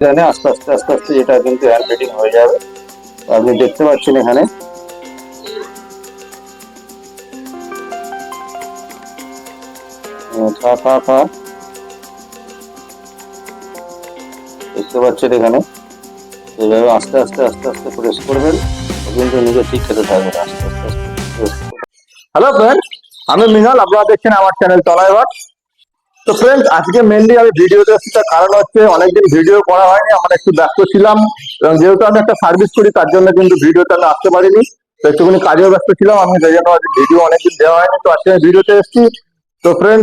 জানে আস্তে আস্তে আস্তে আস্তে এটা কিন্তু হ্যান্ড ফিটিং হয়ে যাবে। আপনি দেখতে পাচ্ছেন এখানে। দেখতে পাচ্ছেন এখানে। এইভাবে আস্তে আস্তে আস্তে আস্তে প্রেস করবেন। কিন্তু নিজে ঠিক খেতে থাকবে আস্তে আস্তে আস্তে হ্যালো ফ্রেন্ড আমি মিনাল আপনারা দেখছেন আমার চ্যানেল তলাইবার তো ফ্রেন্ড আজকে মেনলি আমি ভিডিওতে এসেছি তার কারণ হচ্ছে অনেকদিন ভিডিও করা হয়নি, আমরা একটু ব্যস্ত ছিলাম, এবং যেহেতু আমি একটা সার্ভিস করি, তার জন্য কিন্তু ভিডিওতে আমি আসতে পারিনি। তো একটুখানি কাজেও ব্যস্ত ছিলাম, আমি সেই জন্য ভিডিও অনেকদিন দেওয়া হয়নি, তো আজকে আমি ভিডিওতে এসেছি। তো ফ্রেন্ড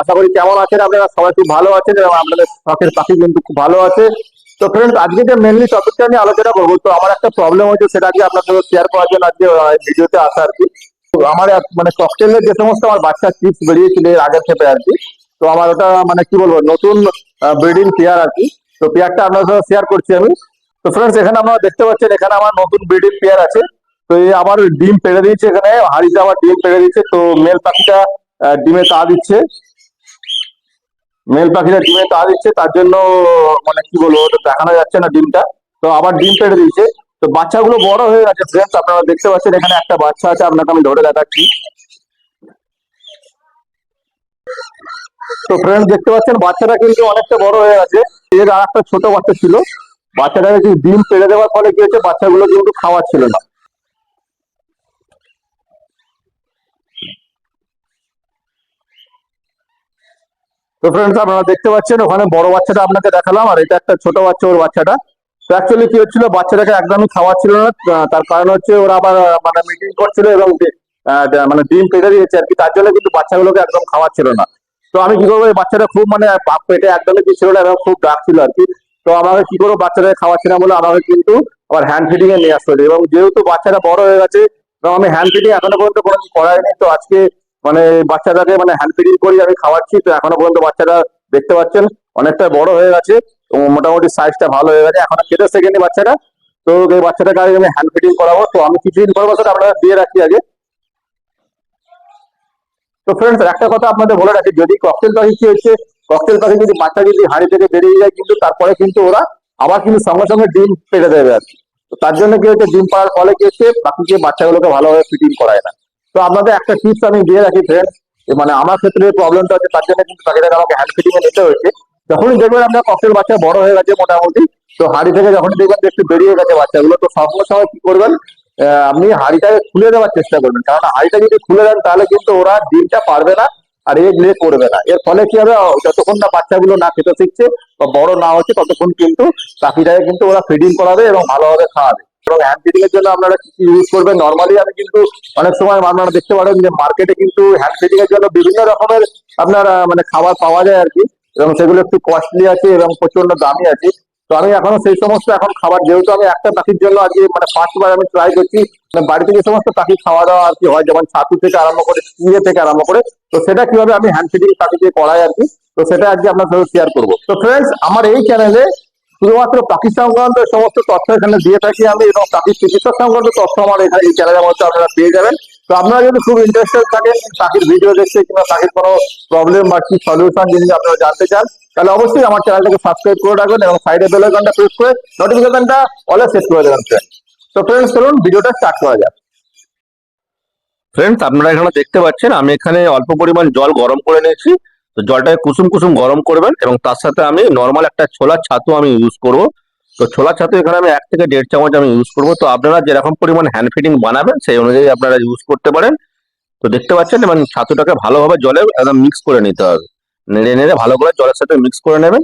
আশা করি কেমন আছেন আপনারা? সবাই খুব ভালো আছেন, এবং আপনাদের শখের পাখি কিন্তু খুব ভালো আছে। তো ফ্রেন্ড আজকে যে মেনলি টপিকটা নিয়ে আলোচনা করব, তো আমার একটা প্রবলেম হয়েছে, সেটা আজকে আপনার সাথে শেয়ার করার জন্য আজকে ভিডিওতে আসা আর কি। আমার মানে ককটেলের যে সমস্ত আমার বাচ্চা চিপস বেরিয়েছিল, এর আগের থেকে আর কি। তো আমার ওটা মানে কি বলব, নতুন ব্রিডিং পেয়ার আর কি। তো পেয়ারটা আপনার সাথে শেয়ার করছি আমি। তো ফ্রেন্ডস এখানে আপনারা দেখতে পাচ্ছেন, এখানে আমার নতুন ব্রিডিং পেয়ার আছে। তো এই আবার ডিম পেড়ে দিয়েছে এখানে, হাড়িতে আবার ডিম পেড়ে দিয়েছে। তো মেল পাখিটা ডিমে তা দিচ্ছে। মেল পাখিটা ডিমে তা দিচ্ছে, তার জন্য মানে কি বলব, ওটা দেখানো যাচ্ছে না ডিমটা। তো আবার ডিম পেড়ে দিয়েছে। তো বাচ্চাগুলো বড় হয়ে গেছে ফ্রেন্ডস আপনারা দেখতে পাচ্ছেন, এখানে একটা বাচ্চা আছে, আপনাকে আমি ধরে দেখাচ্ছি। তো ফ্রেন্ডস দেখতে পাচ্ছেন বাচ্চাটা কিন্তু অনেকটা বড় হয়ে গেছে। এর আর একটা ছোট বাচ্চা ছিল। বাচ্চাটাকে কি ডিম পেড়ে দেওয়ার ফলে কি হচ্ছে বাচ্চাগুলো কিন্তু খাওয়ার ছিল না। তো ফ্রেন্ডস আপনারা দেখতে পাচ্ছেন, ওখানে বড় বাচ্চাটা আপনাকে দেখালাম, আর এটা একটা ছোট বাচ্চা ওর বাচ্চাটা। তো অ্যাকচুয়ালি কি হচ্ছিল, বাচ্চাটাকে একদমই খাওয়া ছিল না তার কারণ হচ্ছে ওরা আবার মানে মিটিং করছিল এবং মানে ডিম পেটে দিয়েছে আর কি, তার জন্য কিন্তু বাচ্চাগুলোকে একদম খাওয়া ছিল না। তো আমি কি করব বাচ্চাটা খুব মানে পেটে একদমই কি ছিল খুব ডাক ছিল আর কি। তো আমাকে কি করব, বাচ্চাটাকে খাওয়াচ্ছি না বলে আমাকে কিন্তু আবার হ্যান্ড ফিডিং এ নিয়ে আসতে এবং যেহেতু বাচ্চাটা বড় হয়ে গেছে এবং আমি হ্যান্ড ফিডিং এখনও পর্যন্ত কোনো করাইনি তো আজকে মানে বাচ্চাটাকে মানে হ্যান্ড ফিডিং করি আমি খাওয়াচ্ছি। তো এখনও পর্যন্ত বাচ্চাটা দেখতে পাচ্ছেন, অনেকটা বড় হয়ে গেছে। মোটামুটি সাইজটা ভালো হয়ে গেছে। এখন কেটে সেকেন্ডে বাচ্চাটা। তো এই বাচ্চাটাকে আমি হ্যান্ড ফিটিং করাবো। তো আমি কিছু ইনফরমেশন আপনারা দিয়ে রাখি আগে। তো ফ্রেন্ডস একটা কথা আপনাদের বলে রাখি, যদি ককটেল পাখি কি হচ্ছে ককটেল পাখি যদি বাচ্চা যদি হাঁড়ি থেকে বেরিয়ে যায়, কিন্তু তারপরে কিন্তু ওরা আবার কিন্তু সঙ্গে সঙ্গে ডিম পেড়ে দেবে আর তো তার জন্য কি হচ্ছে, ডিম পাড়ার ফলে কি হচ্ছে, বাকিকে বাচ্চাগুলোকে ভালোভাবে ফিটিং করায় না। তো আপনাদের একটা টিপস আমি দিয়ে রাখি ফ্রেন্ডস মানে আমার ক্ষেত্রে প্রবলেমটা হচ্ছে, তার জন্য কিন্তু পাখিটাকে আমাকে হ্যান্ড ফিটিং এ নিতে হয়েছে। যখনই দেখবেন আপনার ককটেল বাচ্চা বড় হয়ে গেছে মোটামুটি, তো হাড়ি থেকে যখন দেখবেন একটু বেরিয়ে গেছে বাচ্চাগুলো, তো সঙ্গে সঙ্গে কি করবেন আপনি হাড়িটাকে খুলে দেওয়ার চেষ্টা করবেন। কারণ হাড়িটা যদি খুলে দেন, তাহলে কিন্তু ওরা ডিমটা পারবে না আর এগ লে করবে না। এর ফলে কি হবে? যতক্ষণ না বাচ্চাগুলো না খেতে শিখছে বা বড় না হচ্ছে, ততক্ষণ কিন্তু পাখিটাকে কিন্তু ওরা ফিডিং করাবে এবং ভালোভাবে খাওয়াবে। এবং হ্যান্ড ফিডিং এর জন্য আপনারা কি ইউজ করবেন? নর্মালি আমি কিন্তু অনেক সময় আপনারা দেখতে পারেন যে মার্কেটে কিন্তু হ্যান্ড ফিডিং এর জন্য বিভিন্ন রকমের আপনার মানে খাবার পাওয়া যায় আর কি। এবং সেগুলো একটু কস্টলি আছে এবং প্রচণ্ড দামি আছে। তো আমি এখনও সেই সমস্ত এখন খাবার, যেহেতু আমি একটা পাখির জন্য আজকে মানে ফার্স্ট বার আমি ট্রাই করছি মানে বাড়িতে যে সমস্ত পাখি খাওয়া দাওয়া আর কি হয়, যেমন ছাতু থেকে আরম্ভ করে চিড়ে থেকে আরম্ভ করে, তো সেটা কীভাবে আমি হ্যান্ড ফিডিং পাখিকে করাই আর কি, তো সেটা আজকে আপনার সাথে শেয়ার করব। তো ফ্রেন্ডস আমার এই চ্যানেলে শুধুমাত্র পাখি সংক্রান্ত সমস্ত তথ্য এখানে দিয়ে থাকি আমি এবং পাখির চিকিৎসা সংক্রান্ত তথ্য আমার এখানে এই চ্যানেলের মধ্যে আপনারা পেয়ে যাবেন। তো আপনারা যদি খুব ইন্টারেস্টেড থাকেন পাখির ভিডিও দেখতে কিংবা পাখির কোনো প্রবলেম বা কি সলিউশন যদি আপনারা জানতে চান তাহলে অবশ্যই আমার চ্যানেলটাকে সাবস্ক্রাইব করে রাখবেন এবং সাইডে বেল আইকনটা প্রেস করে নোটিফিকেশনটা অলে সেট করে দেবেন ফ্রেন্ড তো ফ্রেন্ডস চলুন ভিডিওটা স্টার্ট করা যাক। ফ্রেন্ডস আপনারা এখানে দেখতে পাচ্ছেন, আমি এখানে অল্প পরিমাণ জল গরম করে নিয়েছি। তো জলটাকে কুসুম কুসুম গরম করবেন এবং তার সাথে আমি নর্মাল একটা ছোলার ছাতু আমি ইউজ করব। তো ছোলার ছাতু এখানে আমি এক থেকে দেড় চামচ আমি ইউজ করব। তো আপনারা যেরকম পরিমাণ হ্যান্ড ফিডিং বানাবেন, সেই অনুযায়ী আপনারা ইউজ করতে পারেন। তো দেখতে পাচ্ছেন, এবং ছাতুটাকে ভালোভাবে জলে একদম মিক্স করে নিতে হবে। নেড়ে নেড়ে ভালো করে জলের সাথে মিক্স করে নেবেন।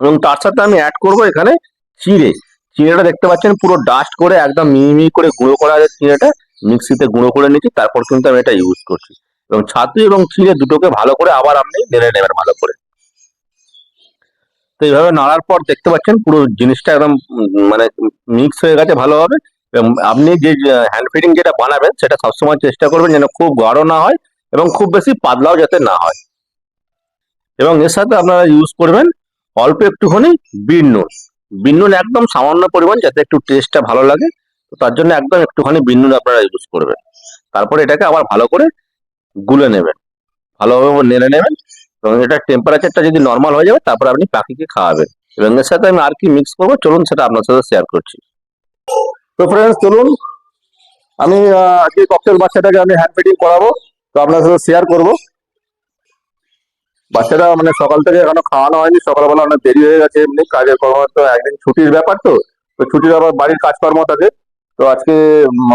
এবং তার সাথে আমি অ্যাড করব এখানে চিড়ে। চিড়েটা দেখতে পাচ্ছেন পুরো ডাস্ট করে একদম মিহি করে গুঁড়ো করা আছে চিড়েটা। মিক্সিতে গুঁড়ো করে নিচ্ছি, তারপর কিন্তু আমি এটা ইউজ করছি। এবং ছাতু এবং চিড়ে দুটোকে ভালো করে আবার আপনি নেড়ে নেবেন ভালো করে। তো এইভাবে নাড়ার পর দেখতে পাচ্ছেন পুরো জিনিসটা একদম মানে মিক্স হয়ে গেছে ভালোভাবে। আপনি যে হ্যান্ড ফিডিং যেটা বানাবেন, সেটা সবসময় চেষ্টা করবেন যেন খুব গাঢ় না হয়। এবং খুব বেশি পাতলাও যাতে না হয়। এবং এর সাথে আপনারা ইউজ করবেন অল্প একটুখানি বিট নুন বিট নুন একদম সামান্য পরিমাণ যাতে একটু টেস্টটা ভালো লাগে, তো তার জন্য একদম একটুখানি বিট নুন আপনারা ইউজ করবেন। তারপরে এটাকে আবার ভালো করে গুলে নেবেন। ভালোভাবে নেড়ে নেবেন এবং এটার টেম্পারেচারটা যদি নর্মাল হয়ে যাবে, তারপর আপনি পাখিকে খাওয়াবেন। এবং এর সাথে আমি আর কি মিক্স করব, চলুন সেটা আপনার সাথে শেয়ার করছি। তো ফ্রেন্ডস চলুন। আমি আজকে ককটেল বাচ্চাটাকে আমি হ্যান্ড ফিডিং করাবো। তো আপনার সাথে শেয়ার করব। বাচ্চাটা মানে সকাল থেকে এখনও খাওয়ানো হয়নি, সকালবেলা অনেক দেরি হয়ে গেছে, এমনি কাজের কর্ম তো একদিন ছুটির ব্যাপার তো তো ছুটির আবার বাড়ির কাজকর্ম থাকে তো আজকে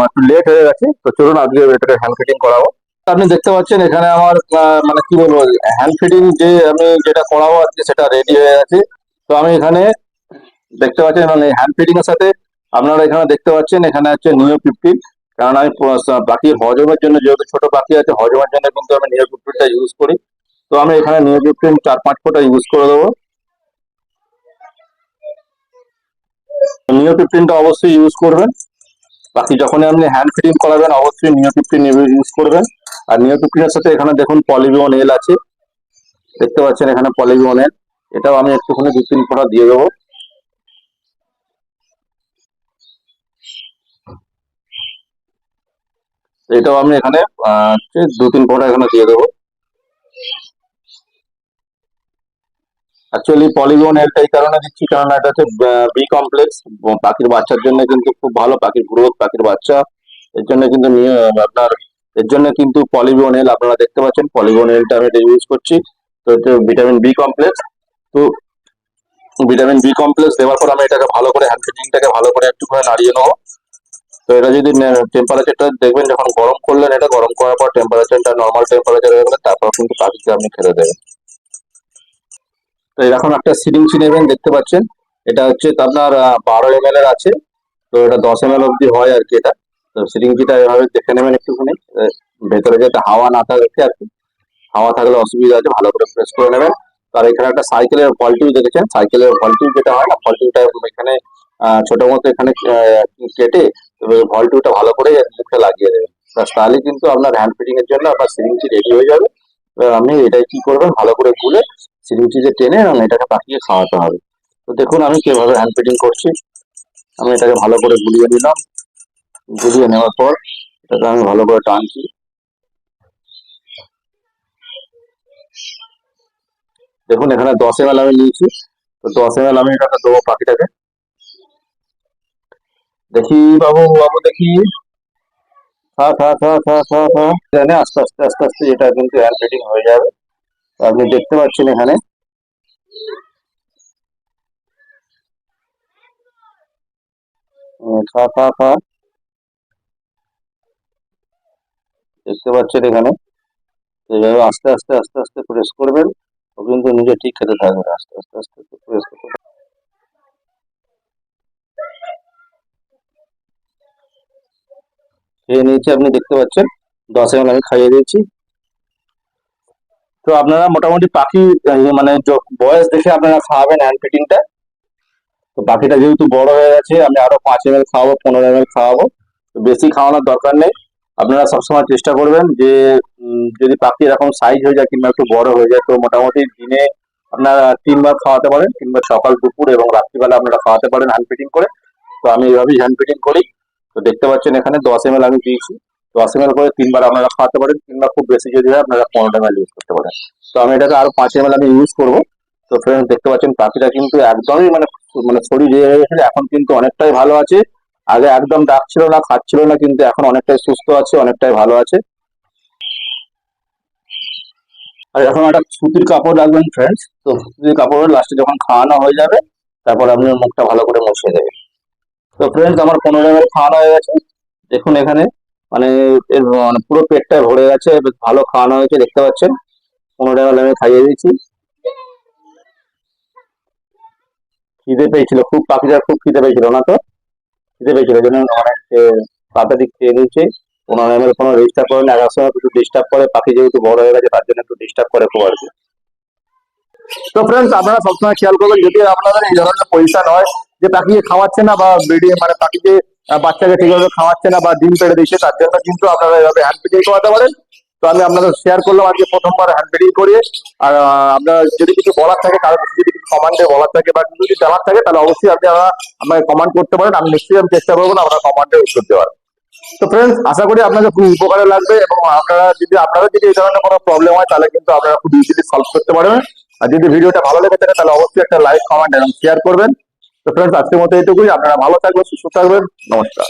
একটু লেট হয়ে গেছে, তো চলুন আজকে এটাকে হ্যান্ড ফিটিং করাবো। আপনি দেখতে পাচ্ছেন এখানে আমার মানে কি বলব হ্যান্ড ফিটিং যে আমি যেটা করাবো আজকে সেটা রেডি হয়ে গেছে। তো আমি এখানে দেখতে পাচ্ছেন মানে হ্যান্ড ফিডিং এর সাথে আপনারা এখানে দেখতে পাচ্ছেন, এখানে হচ্ছে নিও ফিফটিন কারণ আমি পাখি হজমের জন্য যেহেতু ছোট পাখি আছে, হজমের জন্য কিন্তু আমি ফিফটিনটা ইউজ করি। তো আমি এখানে ফিফটিন চার পাঁচ ফোঁটা ইউজ করে দেবো। ফিফটিনটা অবশ্যই ইউজ করবেন। বাকি যখনই আপনি হ্যান্ড ফিডিং করাবেন, অবশ্যই নিও ফিফটিন ইউজ করবেন। আর নিও ফিফটিনের সাথে এখানে দেখুন পলিবিওন এল আছে। দেখতে পাচ্ছেন এখানে পলিবিওন এল এটাও আমি একটুখানি দু তিন ফোঁটা দিয়ে দেবো। এটাও আমি এখানে দু তিন ফোঁটা এখানে দিয়ে দেবো। অ্যাকচুয়ালি পলিগন এলটা এই কারণে দিচ্ছি কারণ এটা হচ্ছে বি কমপ্লেক্স পাখির বাচ্চার জন্য কিন্তু খুব ভালো, পাখির গ্রোথ পাখির বাচ্চা, এর জন্য কিন্তু আপনার, এর জন্য কিন্তু পলিগন এল আপনারা দেখতে পাচ্ছেন পলিগন এলটা আমি এটা ইউজ করছি। তো এটা ভিটামিন বি কমপ্লেক্স তো ভিটামিন বি কমপ্লেক্স দেওয়ার পর আমি এটাকে ভালো করে হ্যান্ড ভালো করে একটু করে নাড়িয়ে নেব। তো এটা যদি টেম্পারেচারটা দেখবেন যখন গরম করলেন, এটা গরম করার পর টেম্পারেচারটা নর্মাল টেম্পারেচার হয়ে গেলে তারপর কিন্তু পাখিকে আপনি খেতে দেবেন। তো এরকম একটা সিরিঞ্জ নেবেন, দেখতে পাচ্ছেন? এটা হচ্ছে আপনার বারো এম এর আছে। তো এটা দশ এম এল অব্দি হয় আর কি এটা। তো সিরিঞ্জিটা এভাবে দেখে নেবেন একটুখানি। ভেতরে যাতে হাওয়া না থাকে আর কি। হাওয়া থাকলে অসুবিধা আছে, ভালো করে প্রেস করে নেবেন। আর এখানে একটা সাইকেলের ভলটিউ দেখেছেন? সাইকেলের ভলটিউ যেটা হয় না ভলটিউটা এখানে ছোট মতো এখানে কেটে ভলটিউটা ভালো করে মুখে লাগিয়ে দেবেন তাহলে কিন্তু আপনার হ্যান্ড ফিটিং এর জন্য আপনার সিরিঞ্জি রেডি হয়ে যাবে। এবার আপনি এটাই কি করবেন, ভালো করে গুলে সিরিঞ্জিতে টেনে এবং এটাকে পাকিয়ে খাওয়াতে হবে। তো দেখুন আমি কীভাবে হ্যান্ড ফিটিং করছি। আমি এটাকে ভালো করে গুলিয়ে নিলাম। গুলিয়ে নেওয়ার পর এটাকে আমি ভালো করে টানছি। দেখুন এখানে দশ এম আমি নিয়েছি। তো দশ এম আমি এটাকে দেবো পাখিটাকে দেখি বাবু বাবু দেখি। আস্তে আস্তে আস্তে আস্তে এটা কিন্তু হয়ে যাবে। আপনি দেখতে পাচ্ছেন এখানে। খা খা খা দেখতে পাচ্ছেন এখানে। এইভাবে আস্তে আস্তে আস্তে আস্তে প্রেস করবেন। ও কিন্তু নিজে ঠিক খেতে থাকবে আস্তে আস্তে আস্তে প্রেস করতে খেয়ে নিয়েছি, আপনি দেখতে পাচ্ছেন। দশ এম আমি খাইয়ে দিয়েছি। তো আপনারা মোটামুটি পাখি মানে বয়স দেখে আপনারা খাওয়াবেন হ্যান্ড ফিটিংটা তো পাখিটা যেহেতু বড় হয়ে গেছে, আমি আরও পাঁচ এম এল খাওয়াবো, পনেরো এম এল খাওয়াবো। তো বেশি খাওয়ানোর দরকার নেই। আপনারা সবসময় চেষ্টা করবেন যে যদি পাখি এরকম সাইজ হয়ে যায় কিংবা একটু বড় হয়ে যায়, তো মোটামুটি দিনে আপনারা তিনবার খাওয়াতে পারেন কিংবা সকাল, দুপুর এবং রাত্রিবেলা আপনারা খাওয়াতে পারেন হ্যান্ড ফিটিং করে। তো আমি এইভাবেই হ্যান্ড ফিটিং করি। তো দেখতে পাচ্ছেন এখানে দশ এম আমি দিয়েছি। দশ এম করে তিনবার আপনারা খাওয়াতে পারেন কিংবা খুব বেশি যদি হয় আপনারা পনেরো এম ইউজ করতে পারেন। তো আমি এটাকে আরও পাঁচ এম আমি ইউজ করব। তো ফ্রেন্ড দেখতে পাচ্ছেন পাখিটা কিন্তু একদমই মানে মানে শরীর হয়ে গেছে এখন কিন্তু অনেকটাই ভালো আছে। আগে একদম ডাকছিল না, খাচ্ছিল না, কিন্তু এখন অনেকটাই সুস্থ আছে, অনেকটাই ভালো আছে। আর এখন একটা সুতির কাপড় রাখবেন ফ্রেন্ডস তো সুতির কাপড় লাস্টে যখন খাওয়ানো হয়ে যাবে, তারপর আপনি মুখটা ভালো করে মুছিয়ে দেবেন। তো ফ্রেন্ডস আমার পনেরো এম খাওয়ানো হয়ে গেছে। দেখুন এখানে মানে এর মানে পুরো পেটটা ভরে গেছে বেশ ভালো খাওয়ানো হয়েছে দেখতে পাচ্ছেন। পনেরো এম আমি খাইয়ে দিয়েছি। খিদে পেয়েছিল খুব পাখিটার খুব খিদে পেয়েছিল না তো? খিদে পেয়েছিল জন্য অনেক আহ, তাড়াতাড়ি খেয়ে নিয়েছে। পনেরো এম কোনো ডিস্টার্ব করে না এগারোর সময় একটু ডিস্টার্ব করে পাখি যেহেতু বড় হয়ে গেছে তার জন্য একটু ডিস্টার্ব করে খুব আর কি। তো ফ্রেন্ডস আপনারা সবসময় খেয়াল করবেন, যদি আপনাদের এই ধরনের পজিশন হয় যে পাখিকে খাওয়াচ্ছে না বা ব্রিডিং মানে পাখিকে বাচ্চাকে ঠিকভাবে খাওয়াচ্ছে না বা ডিম পেড়ে দিচ্ছে তার জন্য কিন্তু আপনারা এইভাবে হ্যান্ড ফিডিং করাতে পারেন। তো আমি আপনাদের শেয়ার করলাম আজকে প্রথমবার হ্যান্ড ফিডিং করিয়ে আর আপনার যদি কিছু বলার থাকে, কারও কিছু যদি কিছু কমান্ডে বলার থাকে বা কিছু যদি জানার থাকে, তাহলে অবশ্যই আপনারা আমাকে কমান্ড করতে পারেন। আমি নিশ্চয়ই আমি চেষ্টা করব আপনার কমান্ডে উত্তর দেওয়ার। তো ফ্রেন্ডস আশা করি আপনাদের খুব উপকারে লাগবে এবং আপনারা যদি আপনারা যদি এই ধরনের কোনো প্রবলেম হয়, তাহলে কিন্তু আপনারা খুব ইজিলি সলভ করতে পারবেন। আর যদি ভিডিওটা ভালো লেগে থাকে, তাহলে অবশ্যই একটা লাইক কমেন্ট এবং শেয়ার করবেন। তো ফ্রেন্ডস আজকের মতো এইটুকুই। আপনারা ভালো থাকবেন, সুস্থ থাকবেন। নমস্কার।